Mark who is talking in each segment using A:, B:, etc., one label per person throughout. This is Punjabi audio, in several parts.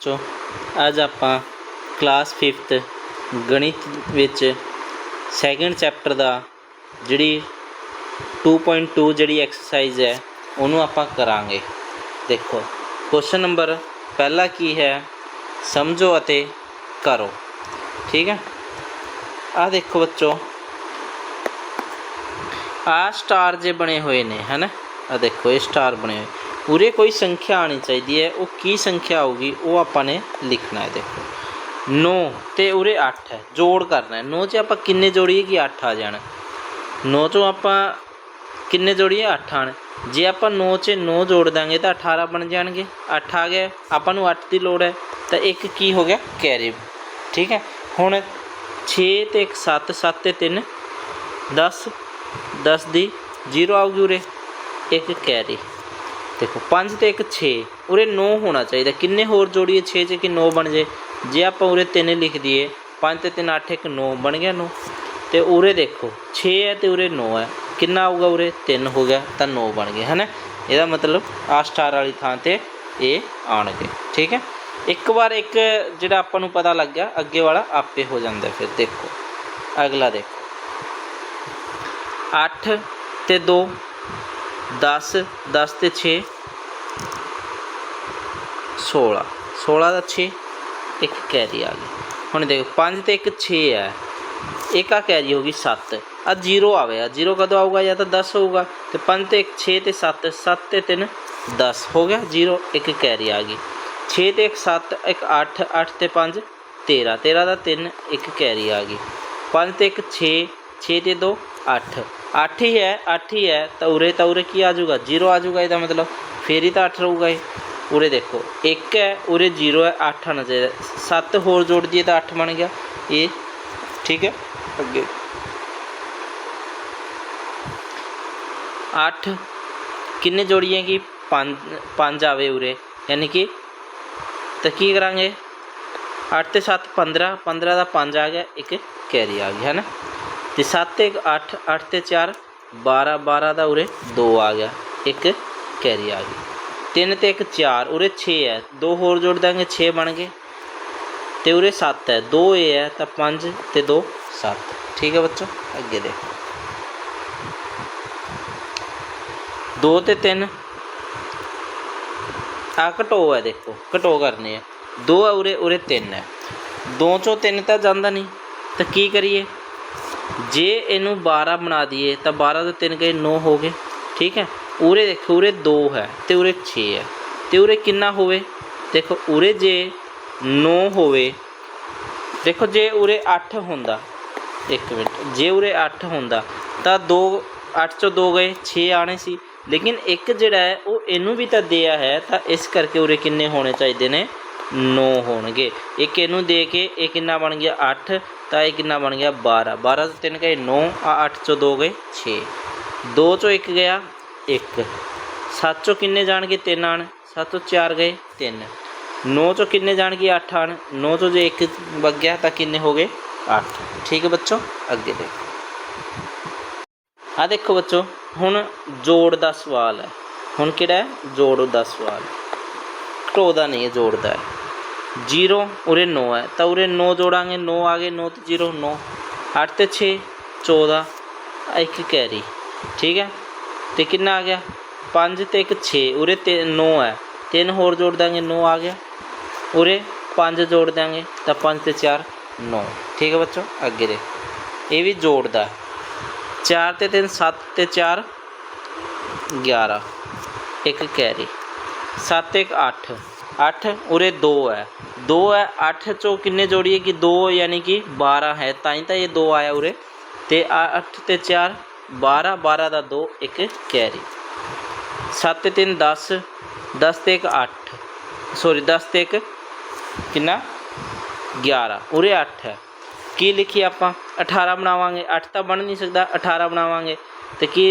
A: ਸੋ, ਅੱਜ ਆਪਾਂ ਕਲਾਸ 5th ਗਣਿਤ ਵਿੱਚ ਸੈਕੰਡ ਚੈਪਟਰ ਦਾ ਜਿਹੜੀ 2.2 ਜਿਹੜੀ ਐਕਸਰਸਾਈਜ਼ ਹੈ, ਉਹਨੂੰ ਆਪਾਂ ਕਰਾਂਗੇ। ਦੇਖੋ ਕੁਐਸਚਨ ਨੰਬਰ ਪਹਿਲਾ ਕੀ ਹੈ? ਸਮਝੋ ਅਤੇ ਕਰੋ। ਠੀਕ ਹੈ? ਆ ਦੇਖੋ ਬੱਚੋ। ਆ ਸਟਾਰ ਜੇ ਬਣੇ ਹੋਏ ਨੇ, ਹਨਾ? ਆ ਦੇਖੋ, ਇਹ ਸਟਾਰ ਬਣੇ ਹੋਏ। ਪੂਰੇ ਕੋਈ ਸੰਖਿਆ ਆਣੀ ਚਾਹੀਦੀ ਹੈ। ਉਹ ਕੀ ਸੰਖਿਆ ਹੋਊਗੀ, ਉਹ ਆਪਾਂ ਨੇ ਲਿਖਣਾ ਹੈ ਦੇਖੋ। 9 ਤੇ ਉਰੇ 8 ਹੈ, ਜੋੜ ਕਰਨਾ ਹੈ। 9 ਚ ਆਪਾਂ ਕਿੰਨੇ ਜੋੜੀਏ ਕਿ 8 ਆ ਜਾਣ? 9 ਚੋਂ ਆਪਾਂ ਕਿੰਨੇ ਜੋੜੀਏ? 8 ਆਣ। ਜੇ ਆਪਾਂ 9 ਚ 9 ਜੋੜ ਦਾਂਗੇ ਤਾਂ 18 ਬਣ ਜਾਣਗੇ। 8 ਆ ਗਏ ਆਪਾਂ ਨੂੰ 8 ਦੀ ਲੋੜ ਹੈ। ਤਾਂ ਇੱਕ ਕੀ ਹੋ ਗਿਆ? ਕੈਰੀ। ਠੀਕ ਹੈ? ਹੁਣ 6 ਤੇ 1 7 7 ਤੇ 3 10 10 ਦੀ 0 ਆਊਗੀ ਉਰੇ। ਇੱਕ ਕੈਰੀ। ਦੇਖੋ 5 ਤੇ ਇੱਕ 6 ਉਰੇ 9 ਹੋਣਾ ਚਾਹੀਦਾ। ਕਿੰਨੇ ਹੋਰ ਜੋੜੀਏ 6 ਚ ਕਿ 9 ਬਣ ਜੇ? ਜੇ ਆਪਾਂ ਉਰੇ 3 ਲਿਖ ਦਈਏ 5 ਤੇ 3 8 ਇੱਕ 9 ਬਣ ਗਿਆ 9 ਤੇ ਉਰੇ ਦੇਖੋ 6 ਹੈ ਤੇ ਉਰੇ 9 ਹੈ। ਕਿੰਨਾ ਆਊਗਾ ਉਰੇ? 3 ਹੋ ਗਿਆ, ਤਾਂ 9 ਬਣ ਗਏ ਹਨਾ ਇਹਦਾ ਮਤਲਬ ਆ ਸਟਾਰ ਵਾਲੀ ਥਾਂ ਤੇ ਇਹ ਆਣਗੇ ਠੀਕ ਹੈ? ਇੱਕ ਵਾਰ ਇੱਕ ਜਿਹੜਾ ਆਪਾਂ ਨੂੰ ਪਤਾ ਲੱਗ ਗਿਆ, ਅੱਗੇ ਵਾਲਾ ਆਪੇ ਹੋ ਜਾਂਦਾ ਫਿਰ, ਦੇਖੋ। ਅਗਲਾ ਦੇਖੋ। 8 ਤੇ 2 10 10 ਤੇ 6 16 16 ਦਾ 6 ਇੱਕ ਕੈਰੀ ਆ ਗਈ। ਹੁਣ ਦੇਖੋ 5 ਤੇ ਇੱਕ 6 ਹੈ ਇੱਕ ਆ ਕੈਰੀ ਹੋ ਗਈ 7 ਆ 0 ਆਵੇਗਾ 0 ਕਦੋਂ ਆਊਗਾ? ਜਾਂ ਤਾਂ 10 ਹੋਊਗਾ। ਤੇ 5 ਤੇ ਇੱਕ 6 ਤੇ 7 7 ਤੇ 3 10 ਹੋ ਗਿਆ? 0 ਇੱਕ ਕੈਰੀ ਆ ਗਈ। 6 ਤੇ ਇੱਕ 7 ਇੱਕ 8 8 ਤੇ 5 13 13 ਦਾ 3 ਇੱਕ ਕੈਰੀ ਆ ਗਈ। 5 ਤੇ ਇੱਕ 6 6 ਤੇ 2 8 8 ਹੀ ਹੈ 8 ਹੀ ਹੈ ਤਾਂ ਉਰੇ ਤਾਂ ਉਰੇ ਕੀ ਆ ਜਾਊਗਾ 0 ਆ ਜਾਊਗਾ ਇਹਦਾ ਮਤਲਬ ਫੇਰ ਹੀ ਤਾਂ 8 ਰਹੂਗਾ ਇਹ ਉਰੇ ਦੇਖੋ 1 ਹੈ ਉਰੇ 0 ਹੈ 8 ਆਣਾ ਚਾਹੀਦਾ 7 ਹੋਰ ਜੋੜ ਦਈਏ ਤਾਂ 8 ਬਣ ਗਿਆ ਇਹ ਠੀਕ ਹੈ ਅੱਗੇ 8 ਕਿੰਨੇ ਜੋੜੀਏ ਕਿ 5 5 ਆਵੇ ਉਰੇ ਯਾਨੀ ਕਿ ਤਾਂ ਕੀ ਕਰਾਂਗੇ 8 ਤੇ 7 15 15 ਦਾ 5 ਆ ਗਿਆ ਇੱਕ ਕੈਰੀ ਆ ਗਈ ਹੈ ਨਾ ਤੇ 7 ਤੇ 8 8 ਤੇ 4 12 12 ਦਾ ਉਰੇ 2 ਆ ਗਿਆ, ਇੱਕ ਕੈਰੀ ਆ ਗਈ। 3 ਤੇ ਇੱਕ 4 ਉਰੇ 6 ਹੈ। ਦੋ ਹੋਰ ਜੋੜ ਦਾਂਗੇ 6 ਬਣ ਗਏ। ਤੇ ਉਰੇ 7 ਹੈ। 2 ਇਹ ਹੈ, ਤਾਂ 5 ਤੇ 2 7 ਠੀਕ ਹੈ ਬੱਚੋ, ਅੱਗੇ ਦੇਖੋ। 2 ਤੇ 3 ਆ ਘਟੋ ਹੈ ਦੇਖੋ, ਘਟੋ ਕਰਨੇ ਆ 2 ਹੈ ਉਰੇ ਉਰੇ 3 ਹੈ। 2 ਚੋਂ 3 ਤਾਂ ਜਾਂਦਾ ਨਹੀਂ। ਤਾਂ ਕੀ ਕਰੀਏ? ਜੇ ਇਹਨੂੰ 12 ਬਣਾ ਦਈਏ, ਤਾਂ 12 ਤੋਂ 3 ਗਏ 9 ਹੋ ਗਏ। ਠੀਕ ਹੈ? ਉਰੇ ਦੇਖੋ, ਉਰੇ 2 ਹੈ ਤੇ ਉਰੇ 6 ਹੈ। ਤੇ ਉਰੇ ਕਿੰਨਾ ਹੋਵੇ? ਦੇਖੋ, ਉਰੇ ਜੇ 9 ਹੋਵੇ, ਦੇਖੋ ਜੇ ਉਰੇ 8 ਹੁੰਦਾ, ਇੱਕ ਮਿੰਟ, ਜੇ ਉਰੇ 8 ਹੁੰਦਾ, ਤਾਂ 2 8 ਚੋਂ 2 ਗਏ 6 ਆਣੇ ਸੀ। ਲੇਕਿਨ ਇੱਕ ਜਿਹੜਾ ਹੈ, ਉਹ ਇਹਨੂੰ ਵੀ ਤਾਂ ਦਿਆ ਹੈ, ਤਾਂ ਇਸ ਕਰਕੇ ਉਰੇ ਕਿੰਨੇ ਹੋਣੇ ਚਾਹੀਦੇ ਨੇ? 9 ਹੋਣਗੇ। ਇੱਕ ਇਹਨੂੰ ਦੇ ਕੇ, ਇਹ ਕਿੰਨਾ ਬਣ ਗਿਆ? 8 ਤਾਂ ਇਹ ਕਿੰਨਾ ਬਣ ਗਿਆ? 12 12 ਤੋਂ 3 ਗਏ 9 ਆ 8 ਚੋਂ 2 ਗਏ 6 2 ਚੋਂ 1 ਗਿਆ 1 7 ਚੋਂ ਕਿੰਨੇ ਜਾਣਗੇ? 3 ਆਣ। 7 ਚੋਂ 4 ਗਏ 3 9 ਚੋਂ ਕਿੰਨੇ ਜਾਣਗੇ? 8 ਆਣ। 9 ਚੋਂ ਜੇ 1 ਵਗ ਗਿਆ ਤਾਂ ਕਿੰਨੇ ਹੋ ਗਏ? 8 ਠੀਕ ਹੈ ਬੱਚੋ? ਅੱਗੇ ਦੇਖੋ। ਆ ਦੇਖੋ ਬੱਚੋ, ਹੁਣ ਜੋੜ ਦਾ ਸਵਾਲ ਹੈ। ਹੁਣ ਕਿਹੜਾ ਹੈ? ਜੋੜ ਦਾ ਸਵਾਲ। ਘਟੋ ਦਾ ਨਹੀਂ ਹੈ, ਜੋੜ ਦਾ ਹੈ। 0 ਉਰੇ 9 ਹੈ ਤਾਂ ਉਰੇ 9 ਜੋੜਾਂਗੇ 9 ਆ ਗਏ 9 ਤੇ 0 9 8 ਤੇ 6 14 ਆ ਇੱਕ ਕੈਰੀ ਠੀਕ ਹੈ ਤੇ ਕਿੰਨਾ ਆ ਗਿਆ 5 ਤੇ ਇੱਕ 6 ਉਰੇ ਤੇ 9 ਹੈ ਤਿੰਨ ਹੋਰ ਜੋੜ ਦਾਂਗੇ 9 ਆ ਗਿਆ ਉਰੇ 5 ਜੋੜ ਦਾਂਗੇ ਤਾਂ 5 ਤੇ 4 9 ਠੀਕ ਹੈ ਬੱਚੋ ਅੱਗੇ ਦੇ ਇਹ ਵੀ ਜੋੜਦਾ 4 ਤੇ 3 7 ਤੇ 4 11 ਇੱਕ ਕੈਰੀ 7 ਇੱਕ 8 8 ਉਰੇ 2 ਹੈ 2 ਹੈ 8 ਚੋਂ ਕਿੰਨੇ ਜੋੜੀਏ ਕਿ 2 ਯਾਨੀ ਕਿ 12 ਹੈ ਤਾਂ ਹੀ ਤਾਂ ਇਹ 2 ਆਇਆ ਉਰੇ ਤੇ 8 ਤੇ 4 12 12 ਦਾ 2 ਇੱਕ ਕੈਰੀ 7 ਤੇ 3 10 10 ਤੇ 1 8 ਸੌਰੀ 10 ਤੇ 1 ਕਿੰਨਾ 11 ਉਰੇ 8 ਹੈ ਕੀ ਲਿਖੀ ਆਪਾਂ 18 ਬਣਾਵਾਂਗੇ 8 ਤਾਂ ਬਣ ਨਹੀਂ ਸਕਦਾ 18 ਬਣਾਵਾਂਗੇ ਤੇ ਕੀ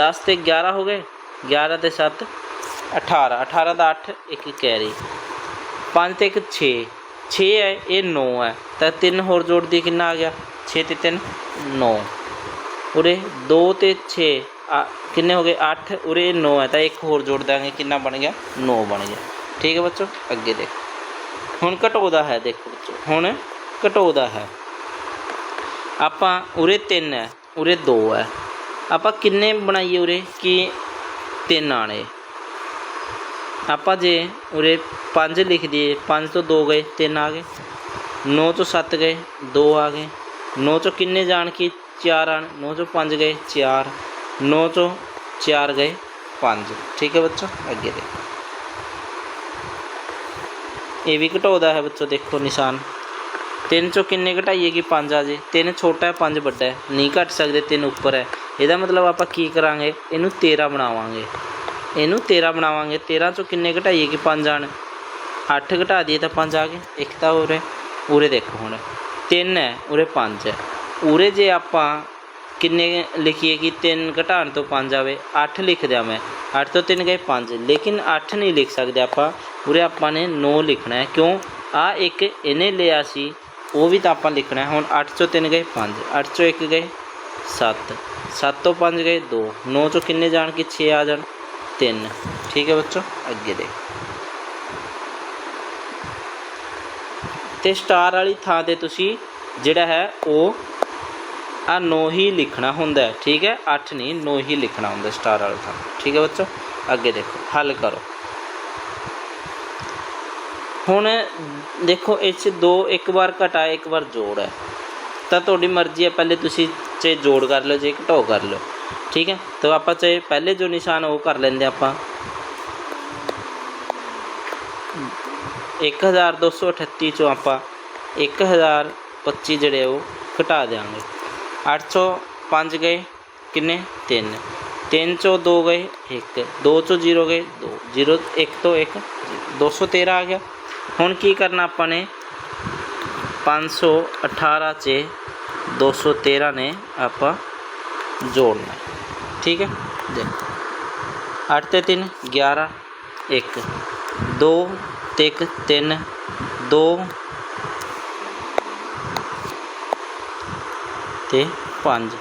A: 10 ਤੇ 11 ਹੋ ਗਏ 11 ਤੇ 7 18 18 ਦਾ 8 ਇੱਕ ਕੈਰੀ। 5 ਤੇ ਇੱਕ 6 6 ਹੈ, ਇਹ 9 ਹੈ। ਤਾਂ 3 ਹੋਰ ਜੋੜ ਦੀ ਕਿੰਨਾ ਆ ਗਿਆ? 6 ਤੇ 3 9 ਉਰੇ 2 ਤੇ 6 ਕਿੰਨੇ ਹੋ ਗਏ? 8 ਉਰੇ 9 ਹੈ, ਤਾਂ ਇੱਕ ਹੋਰ ਜੋੜ ਦਾਂਗੇ ਕਿੰਨਾ ਬਣ ਗਿਆ? 9 ਬਣ ਗਿਆ। ਠੀਕ ਹੈ ਬੱਚੋ? ਅੱਗੇ ਦੇਖੋ। ਹੁਣ ਘਟਾਉਦਾ ਹੈ, ਦੇਖੋ ਬੱਚੋ। ਹੁਣ ਘਟਾਉਦਾ ਹੈ। ਆਪਾਂ ਉਰੇ 3 ਹੈ, ਉਰੇ 2 ਹੈ। ਆਪਾਂ ਕਿੰਨੇ ਬਣਾਈਏ ਉਰੇ? ਕਿ 3 ਆਣੇ ਆਪਾਂ ਜੇ ਉਰੇ 5 ਲਿਖ ਦਈਏ 5 ਤੋਂ 2 ਗਏ 3 ਆ ਗਏ 9 ਤੋਂ 7 ਗਏ 2 ਆ ਗਏ 9 ਤੋਂ ਕਿੰਨੇ ਜਾਣ ਕਿ? 4 ਆਣ 9 ਤੋਂ 5 ਗਏ 4 9 ਤੋਂ 4 ਗਏ 5 ਠੀਕ ਹੈ ਬੱਚੋ? ਅੱਗੇ ਦੇਖੋ। ਇਹ ਵੀ ਘਟਾਉਂਦਾ ਹੈ ਬੱਚੋ, ਦੇਖੋ ਨਿਸ਼ਾਨ। ਤਿੰਨ ਚੋਂ ਕਿੰਨੇ ਘਟਾਈਏ ਕਿ 5 ਆ ਜੇ? ਤਿੰਨ ਛੋਟਾ ਹੈ 5 ਵੱਡਾ ਹੈ। ਨਹੀਂ ਘਟ ਸਕਦੇ, ਤਿੰਨ ਉੱਪਰ ਹੈ। ਇਹਦਾ ਮਤਲਬ ਆਪਾਂ ਕੀ ਕਰਾਂਗੇ? ਇਹਨੂੰ 13 ਬਣਾਵਾਂਗੇ। ਇਹਨੂੰ 13 ਬਣਾਵਾਂਗੇ। 13 ਚੋਂ ਕਿੰਨੇ ਘਟਾਈਏ ਕਿ 5 ਆਣ? 8 ਘਟਾ ਦਈਏ ਤਾਂ 5 ਆ ਗਏ। ਇੱਕ ਤਾਂ ਉਰੇ ਉਰੇ ਦੇਖੋ ਹੁਣ। 3 ਹੈ, ਉਰੇ 5 ਹੈ। ਉਰੇ ਜੇ ਆਪਾਂ ਕਿੰਨੇ ਲਿਖੀਏ ਕਿ 3 ਘਟਾਉਣ ਤੋਂ 5 ਆਵੇ? 8 ਲਿਖ ਦਿਆਂ ਮੈਂ। 8 ਤੋਂ 3 ਗਏ 5 ਲੇਕਿਨ 8 ਨਹੀਂ ਲਿਖ ਸਕਦੇ ਆਪਾਂ। ਉਰੇ ਆਪਾਂ ਨੇ 9 ਲਿਖਣਾ ਹੈ। ਕਿਉਂ? ਆ ਇੱਕ ਇਹਨੇ ਲਿਆ ਸੀ। ਉਹ ਵੀ ਤਾਂ ਆਪਾਂ ਲਿਖਣਾ ਹੁਣ 8 ਚੋਂ 3 ਗਏ 5 8 ਚੋਂ 1 ਗਏ 7 7 ਤੋਂ 5 ਗਏ 2 9 ਚੋਂ ਕਿੰਨੇ ਜਾਣ ਕਿ 6 ਆ ਜਾਣ? ਤਿੰਨ। ਠੀਕ ਹੈ ਬੱਚੋ? ਅੱਗੇ ਦੇਖ। ਤੇ ਸਟਾਰ ਵਾਲੀ ਥਾਂ ਤੇ ਤੁਸੀਂ ਜਿਹੜਾ ਹੈ ਉਹ ਆ 9 ਹੀ ਲਿਖਣਾ ਹੁੰਦਾ ਠੀਕ ਹੈ? 8 ਨਹੀਂ 9 ਹੀ ਲਿਖਣਾ ਹੁੰਦਾ ਸਟਾਰ ਵਾਲੀ ਥਾਂ। ਠੀਕ ਹੈ ਬੱਚੋ? ਅੱਗੇ ਦੇਖੋ, ਹੱਲ ਕਰੋ। ਹੁਣ ਦੇਖੋ ਇਸ 'ਚ ਦੋ ਇੱਕ ਵਾਰ ਘਟਾ, ਇੱਕ ਵਾਰ ਜੋੜ ਹੈ। ਤਾਂ ਤੁਹਾਡੀ ਮਰਜ਼ੀ ਹੈ, ਪਹਿਲੇ ਤੁਸੀਂ ਚਾਹੇ ਜੋੜ ਕਰ ਲਓ, ਜੇ ਘਟਾਓ ਕਰ ਲਓ। ਠੀਕ ਹੈ? ਤਾਂ ਆਪਾਂ ਚਾਹੇ ਪਹਿਲੇ ਜੋ ਨਿਸ਼ਾਨ ਉਹ ਕਰ ਲੈਂਦੇ ਆਪਾਂ। 1238 ਚੋਂ ਆਪਾਂ 1025 ਜਿਹੜੇ ਉਹ ਘਟਾ ਦੇਵਾਂਗੇ 805 ਗਏ, ਕਿੰਨੇ? 3 3 ਚੋਂ 2 ਗਏ 1 2 ਚੋਂ 0 ਗਏ 2 0 1 ਤੋਂ 1 213 ਆ ਗਿਆ। ਹੁਣ ਕੀ ਕਰਨਾ ਆਪਾਂ ਨੇ? 518 ਚ 213 ਨੇ ਆਪਾਂ ਜੋੜਨਾ। ਹੈ। ਠੀਕ ਹੈ? ਦੇਖੋ। 8 ਤੇ 3 11 1 2 ਤੇ 1 3 2 ਤੇ 5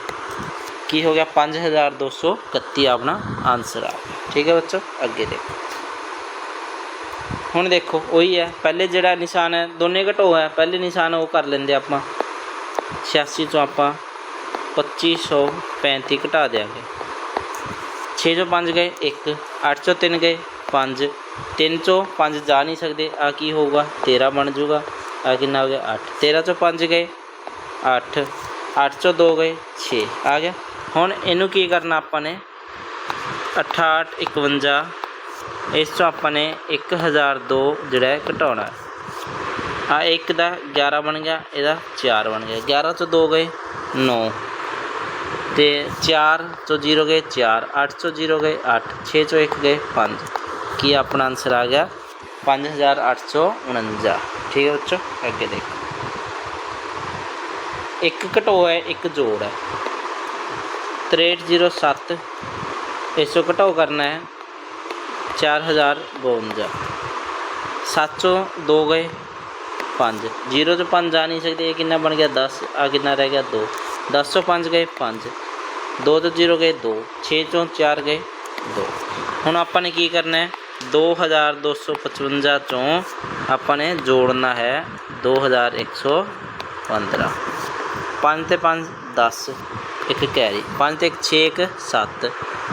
A: ਕੀ ਹੋ ਗਿਆ? 5231 ਆਪਣਾ ਆਨਸਰ ਆ ਗਿਆ। ਠੀਕ ਹੈ ਬੱਚੋ? ਅੱਗੇ ਦੇਖੋ। ਹੁਣ ਦੇਖੋ, ਉਹੀ ਹੈ। ਪਹਿਲੇ ਜਿਹੜਾ ਨਿਸ਼ਾਨ ਹੈ, ਦੋਨੇ ਘਟੋ ਹੈ। ਪਹਿਲੇ ਨਿਸ਼ਾਨ ਉਹ ਕਰ ਲੈਂਦੇ ਆਪਾਂ। 86 ਤੋਂ ਆਪਾਂ 2535 ਘਟਾ ਦਿਆਂਗੇ। 6 ਚੋਂ 5 ਗਏ 1 8 ਚੋਂ 3 ਗਏ 5 3 ਚੋਂ 5 ਜਾ ਨਹੀਂ ਸਕਦੇ ਆ ਕੀ ਹੋਊਗਾ? 13 ਬਣ ਜਾਊਗਾ ਆ ਕਿੰਨਾ ਹੋ ਗਿਆ? 8 13 ਚੋਂ 5 ਗਏ 8 8 ਚੋਂ 2 ਗਏ 6 ਆ ਗਿਆ। ਹੁਣ ਇਹਨੂੰ ਕੀ ਕਰਨਾ ਆਪਾਂ ਨੇ? 68 51 ਇਸ ਤੋਂ ਆਪਾਂ ਨੇ 1002 ਜਿਹੜਾ ਘਟਾਉਣਾ। ਹੈ ਆ ਇੱਕ ਦਾ 11 ਬਣ ਗਿਆ, ਇਹਦਾ 4 ਬਣ ਗਿਆ। 11 ਚੋਂ 2 ਗਏ 9 ਤੇ 4 ਚੋਂ 0 ਗਏ 4 8 ਚੋਂ 0 ਗਏ 8 6 ਚੋਂ 1 ਗਏ 5 ਕੀ ਆਪਣਾ ਆਨਸਰ ਆ ਗਿਆ 5849 ਠੀਕ ਹੈ ਬੱਚੋ ਅੱਗੇ ਦੇਖੋ ਇੱਕ ਘਟੋ ਹੈ ਇੱਕ ਜੋੜ ਹੈ 6307 ਇਸ ਤੋਂ ਘਟਾਓ ਕਰਨਾ ਹੈ 4052 7 ਚੋਂ 2 ਗਏ 5 0 ਚੋਂ 5 ਆ ਨਹੀਂ ਸਕਦੇ ਇਹ ਕਿੰਨਾ ਬਣ ਗਿਆ 10 ਆ ਕਿੰਨਾ ਰਹਿ ਗਿਆ 2 10 ਚੋਂ 5 ਗਏ 5 2 ਤੋਂ 0 ਗਏ 2 6 ਚੋਂ 4 ਗਏ 2 ਹੁਣ ਆਪਾਂ ਨੇ ਕੀ ਕਰਨਾ ਹੈ? 2255 ਚੋਂ ਆਪਾਂ ਨੇ ਜੋੜਨਾ ਹੈ 2115 5 ਤੇ 5 10 ਇੱਕ ਕੈਰੀ। 5 ਤੇ 1 6 ਇੱਕ 7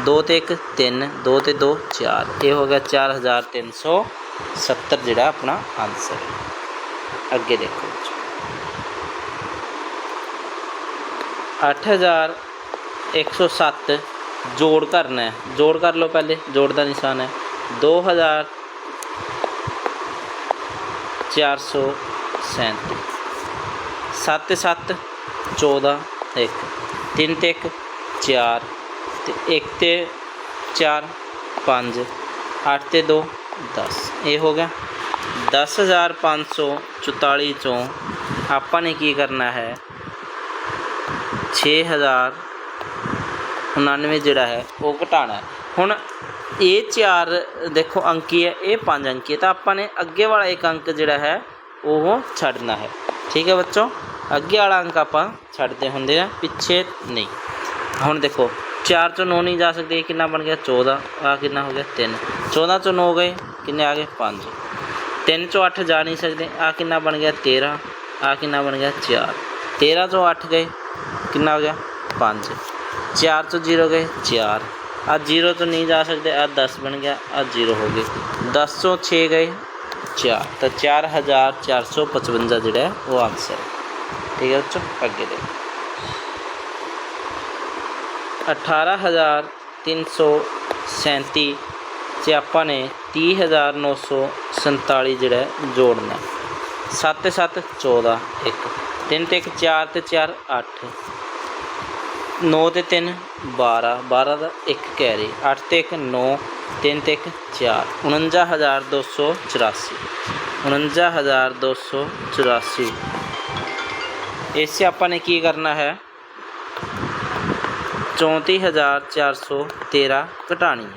A: 2 ਤੇ 1 3 2 ਤੇ 2 4 ਇਹ ਹੋ ਗਿਆ 4370 ਜਿਹੜਾ ਆਪਣਾ ਆਨਸਰ ਹੈ। ਅੱਗੇ ਦੇਖੋ। ਬੱਚੋ। 8107 ਜੋੜ ਕਰਨਾ ਹੈ। ਜੋੜ ਕਰ ਲਓ ਪਹਿਲੇ, ਜੋੜ ਦਾ ਨਿਸ਼ਾਨ ਹੈ। 2000 437 7 ਤੇ 7 14 1 3 ਤੇ 1 4 ਤੇ 1 ਤੇ 4 5 8 ਤੇ 2 10 ਇਹ ਹੋ ਗਿਆ। 10544 ਚੋਂ ਆਪਾਂ ਨੇ ਕੀ ਕਰਨਾ ਹੈ? 6099 ਜਿਹੜਾ ਹੈ, ਉਹ ਘਟਾਣਾ ਹੈ। ਹੁਣ ਇਹ ਚਾਰ ਦੇਖੋ ਅੰਕੀ ਹੈ, ਇਹ ਪੰਜ ਅੰਕੀ ਹੈ। ਤਾਂ ਆਪਾਂ ਨੇ ਅੱਗੇ ਵਾਲਾ ਇੱਕ ਅੰਕ ਜਿਹੜਾ ਹੈ, ਉਹ ਛੱਡਣਾ ਹੈ। ਠੀਕ ਹੈ ਬੱਚੋ? ਅੱਗੇ ਵਾਲਾ ਅੰਕ ਆਪਾਂ ਛੱਡਦੇ ਹੁੰਦੇ ਆ ਪਿੱਛੇ ਨਹੀਂ। ਹੁਣ ਦੇਖੋ 4 ਚੋਂ 9 ਨਹੀਂ ਜਾ ਸਕਦੇ ਕਿੰਨਾ ਬਣ ਗਿਆ? 14 ਆ ਕਿੰਨਾ ਹੋ ਗਿਆ? 3 14 ਚੋਂ 9 ਗਏ, ਕਿੰਨੇ ਆ ਗਏ? 5 3 ਚੋਂ 8 ਜਾ ਨਹੀਂ ਸਕਦੇ ਆ ਕਿੰਨਾ ਬਣ ਗਿਆ? 13 ਆ ਕਿੰਨਾ ਬਣ ਗਿਆ? 4 13 ਚੋਂ 8 ਗਏ, ਕਿੰਨਾ ਹੋ ਗਿਆ? 5 4 ਤੋਂ 0 ਗਏ? 4 ਆ 0 ਤੋਂ ਨਹੀਂ ਜਾ ਸਕਦੇ ਆ 10 ਬਣ ਗਿਆ ਆ 0 ਹੋ ਗਏ। 10 ਤੋਂ 6 ਗਏ? 4 ਤਾਂ 4455 ਜਿਹੜਾ ਹੈ, ਉਹ ਆਨਸਰ ਠੀਕ ਹੈ ਬੱਚੋ, ਅੱਗੇ ਦੇਖੋ। 18337 ਚ ਆਪਾਂ ਨੇ 30947 ਜਿਹੜਾ ਜੋੜਨਾ 7 ਤੇ 7 14 1 3 ਤੇ 1 4 ਤੇ 4 8 9 ਤੇ 3 12 12 ਦਾ 1 ਕੈਰੀ 8 ਤੇ 1 9 3 ਤੇ 1 4 49284 49284 ਇਸੇ ਆਪਾਂ ਨੇ ਕੀ ਕਰਨਾ ਹੈ? 34413 ਘਟਾਣੀ ਹੈ।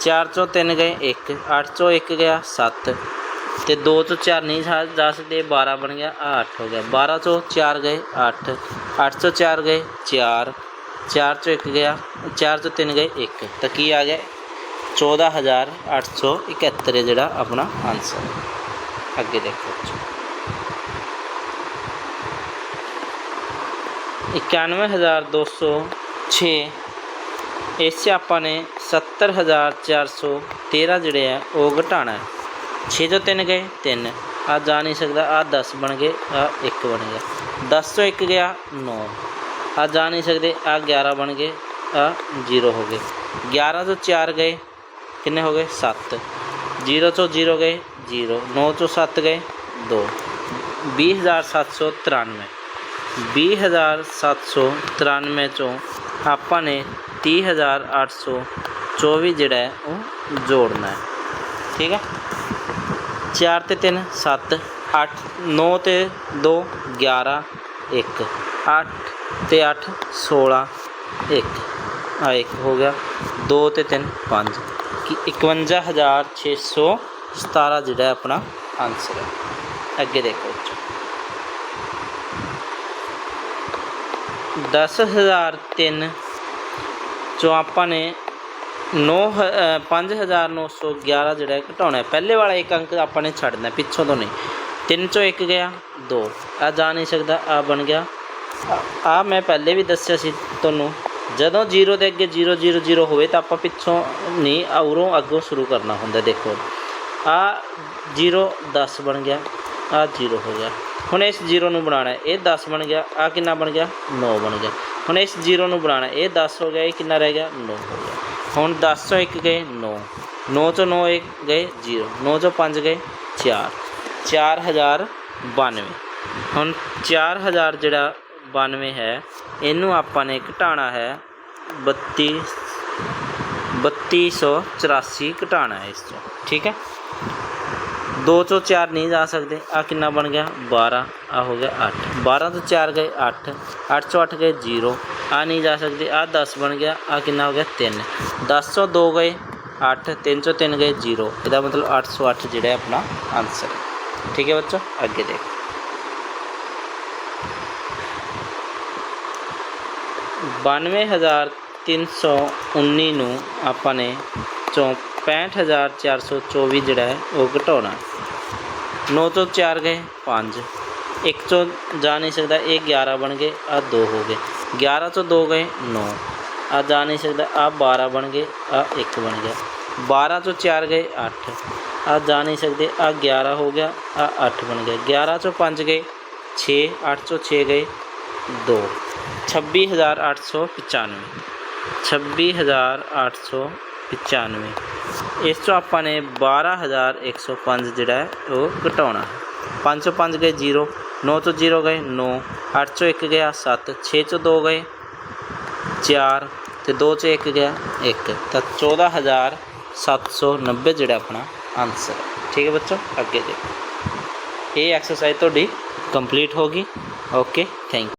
A: 4 ਚੋਂ 3 ਗਏ 1 8 ਚੋਂ 1 ਗਿਆ 7 ਤੇ 2 ਤੋਂ 4 ਨਹੀਂ ਜਾ ਜਾ ਸਕਦੇ 12 ਬਣ ਗਿਆ ਆ 8 ਹੋ ਗਿਆ। 12 ਤੋਂ 4 ਗਏ 8 8 ਤੋਂ 4 ਗਏ 4 4 ਚੋਂ 1 ਗਿਆ 4 ਚੋਂ 3 ਗਏ 1 ਤਾਂ ਕੀ ਆ ਗਿਆ? 14871 ਜਿਹੜਾ ਆਪਣਾ ਆਨਸਰ ਅੱਗੇ ਦੇਖੋ ਬੱਚੋ। 91206 ਇਸ 'ਚ ਆਪਾਂ ਨੇ 70413 ਜਿਹੜੇ ਆ, ਉਹ ਘਟਾਣਾ ਹੈ। 6 ਤੋਂ 3 ਗਏ 3 ਆ ਜਾ ਨਹੀਂ ਸਕਦਾ ਆ 10 ਬਣ ਗਏ ਆ 1 ਬਣ ਗਿਆ 10 ਤੋਂ 1 ਗਿਆ 9 ਆ ਜਾ ਨਹੀਂ ਸਕਦੇ ਆ 11 ਬਣ ਗਏ ਆ 0 ਹੋ ਗਏ 11 ਤੋਂ 4 ਗਏ ਕਿੰਨੇ ਹੋ ਗਏ 7 0 ਤੋਂ 0 ਗਏ 0 9 ਤੋਂ 7 ਗਏ 2 20793 20793 ਚੋਂ ਆਪਾਂ ਨੇ 30824 ਜਿਹੜਾ ਹੈ ਉਹ ਜੋੜਨਾ ਹੈ ਠੀਕ ਹੈ 4 ਤੇ 3 7 8 9 ਤੇ 2 11 1 8 ਤੇ 8 16 1 ਆ 1 ਹੋ ਗਿਆ। 2 ਤੇ 3 5 ਕਿ 51617 ਜਿਹੜਾ ਆਪਣਾ ਆਨਸਰ ਹੈ। ਅੱਗੇ ਦੇਖੋ ਬੱਚੋ। ਦਸ ਹਜ਼ਾਰ ਤਿੰਨ ਚੋਂ ਆਪਾਂ ਨੇ ਨੌ ਹ- ਅ, ਪੰਜ ਹਜ਼ਾਰ ਨੌ ਸੌ ਗਿਆਰਾਂ ਜਿਹੜਾ ਘਟਾਉਣਾ ਪਹਿਲੇ ਵਾਲਾ ਇੱਕ ਅੰਕ ਆਪਾਂ ਨੇ ਛੱਡਣਾ ਪਿੱਛੋਂ ਤੋਂ ਨਹੀਂ। ਤਿੰਨ ਚੋਂ ਇੱਕ ਗਿਆ ਦੋ। ਆ ਜਾ ਨਹੀਂ ਸਕਦਾ ਆ ਬਣ ਗਿਆ। ਆ ਮੈਂ ਪਹਿਲੇ ਵੀ ਦੱਸਿਆ ਸੀ ਤੁਹਾਨੂੰ ਜਦੋਂ 0 ਦੇ ਅੱਗੇ 0 0 0 ਹੋਵੇ ਤਾਂ ਆਪਾਂ ਪਿੱਛੋਂ ਨਹੀਂ ਔਰੋਂ ਅੱਗੋਂ ਸ਼ੁਰੂ ਕਰਨਾ ਹੁੰਦਾ ਦੇਖੋ। ਆ 0 10 ਬਣ ਗਿਆ ਆ 0 ਹੋ ਗਿਆ। ਹੁਣ ਇਸ 0 ਨੂੰ ਬਣਾਉਣਾ ਹੈ ਇਹ 10 ਬਣ ਗਿਆ ਆ ਕਿੰਨਾ ਬਣ ਗਿਆ? 9 ਬਣ ਗਿਆ। ਹੁਣ ਇਸ 0 ਨੂੰ ਬਣਾਉਣਾ ਇਹ 10 ਹੋ ਗਿਆ ਇਹ ਕਿੰਨਾ ਰਹਿ ਗਿਆ? 9 ਹੋ ਗਿਆ। ਹੁਣ 10 ਤੋਂ 1 ਗਏ 9 9 'ਚੋਂ 9 1 ਗਏ 0 9 ਚੋਂ 5 ਗਏ 4 4092 ਹੁਣ 4000 ਜਿਹੜਾ 92 ਹੈ, ਇਹਨੂੰ ਆਪਾਂ ਨੇ ਘਟਾਉਣਾ ਹੈ 32 3284 ਘਟਾਉਣਾ ਹੈ ਇਸ ਤੋਂ ਠੀਕ ਹੈ? 2 ਚੋਂ 4 ਨਹੀਂ ਜਾ ਸਕਦੇ। ਆ ਕਿੰਨਾ ਬਣ ਗਿਆ? 12 ਆ ਹੋ ਗਿਆ 8 12 ਤੋਂ 4 ਗਏ 8 8 ਚੋਂ 8 ਗਏ 0 ਆ ਨਹੀਂ ਜਾ ਸਕਦੇ। ਆ 10 ਬਣ ਗਿਆ। ਆ ਕਿੰਨਾ ਹੋ ਗਿਆ? 3 10 ਤੋਂ 2 ਗਏ 8 3 ਚੋਂ 3 ਗਏ 0 ਇਹਦਾ ਮਤਲਬ 808 ਜਿਹੜਾ ਹੈ ਆਪਣਾ ਆਨਸਰ ਹੈ ਠੀਕ ਹੈ ਬੱਚੋ? ਅੱਗੇ ਦੇਖੋ। ਬਾਨਵੇਂ ਹਜ਼ਾਰ ਤਿੰਨ ਸੌ ਉੱਨੀ ਨੂੰ ਆਪਾਂ ਨੇ ਚੋਂ ਪੈਂਹਠ ਹਜ਼ਾਰ ਚਾਰ ਸੌ ਚੌਵੀ ਜਿਹੜਾ ਹੈ, ਉਹ ਘਟਾਉਣਾ ਨੌ ਤੋਂ ਚਾਰ ਗਏ, ਪੰਜ। ਇੱਕ ਚੋਂ ਜਾ ਨਹੀਂ ਸਕਦਾ, ਇਹ 11 ਬਣ ਗਏ ਆ 2 ਹੋ ਗਏ। 11 ਤੋਂ 2 ਗਏ 9 ਆ ਜਾ ਨਹੀਂ ਸਕਦਾ ਆ 12 ਬਣ ਗਏ ਆ 1 ਬਣ ਗਿਆ। 12 ਤੋਂ 4 ਗਏ 8 ਆ ਜਾ ਨਹੀਂ ਸਕਦੇ ਆ 11 ਹੋ ਗਿਆ ਆ 8 ਬਣ ਗਿਆ। 11 ਤੋਂ 5 ਗਏ 6 8 ਤੋਂ 6 ਗਏ 2 26895 26895 ਇਸ ਤੋਂ ਆਪਾਂ ਨੇ 12105 ਜਿਹੜਾ ਹੈ, ਉਹ ਘਟਾਉਣਾ 5 ਚੋਂ 5 ਗਏ 0 9 ਤੋਂ 0 ਗਏ 9 8 ਚੋਂ 1 ਗਿਆ 7 6 ਚੋਂ 2 ਗਏ 4 ਤੇ 2 ਚੋਂ 1 ਗਿਆ 1 ਤਾਂ 14790 ਜਿਹੜਾ ਆਪਣਾ ਆਨਸਰ ਹੈ। ਠੀਕ ਹੈ ਬੱਚੋ, ਅੱਗੇ ਦੇਖੋ। ਇਹ ਐਕਸਰਸਾਈਜ਼ ਤੁਹਾਡੀ ਕੰਪਲੀਟ ਹੋ ਗਈ। Okay thank